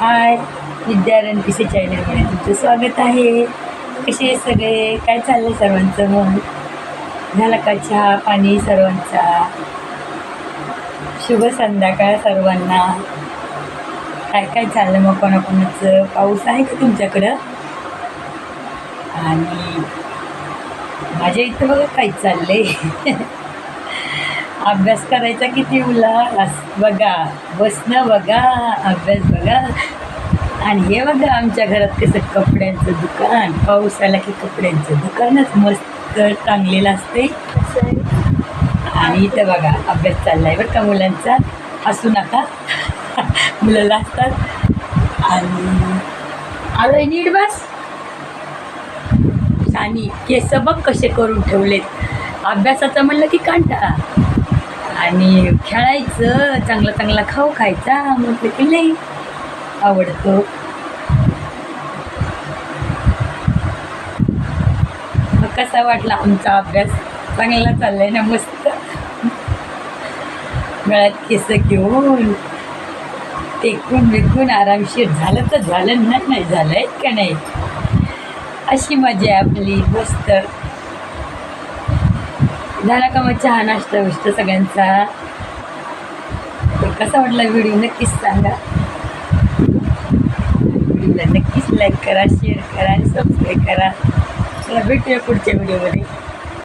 हाय विद्यारण पिसे चॅनलमध्ये तुमचं स्वागत आहे. कसे आहे सगळे? काय चाललं सर्वांचं मग? झाला का चहा पाणी सर्वांचा? शुभ संध्याकाळ सर्वांना. काय काय चाललं मग कोणाकोणाचं? पाऊस आहे का तुमच्याकडं? आणि माझ्या इथं बघा काय चाललंय. अभ्यास करायचा किती उल्हास बघा बसणं बघा अभ्यास बघा. आणि हे बघा आमच्या घरात कसं कपड्यांचं दुकान. पाऊस आला की कपड्यांचं दुकानच मस्त टांगलेलं असते. आणि इथं बघा अभ्यास चाललाय बरं का मुलांचा. हसू नका. मुलं असतात आणि आलोय नीट बस. आणि केस बघ कसे करून ठेवलेत. अभ्यासाचं म्हणलं की कांटा. आणि खेळायचं चांगला चांगला खाऊ खायचा म्हटलं की नाही. आवडतो. मग कसा वाटला आमचा अभ्यास? चांगला चाललाय ना मस्त. गळ्यात केस घेऊन टेकून बिकून आरामशीर. झालं तर झालं ना नाही झालंय का नाही? अशी मजा आपली मस्त. झाला का मग चहा नाश्ता विष्ट सगळ्यांचा? तर कसा वाटला व्हिडिओ नक्कीच सांगा. व्हिडिओला नक्कीच लाईक करा शेअर करा आणि सबस्क्राईब करा. चला भेटूया पुढच्या व्हिडिओमध्ये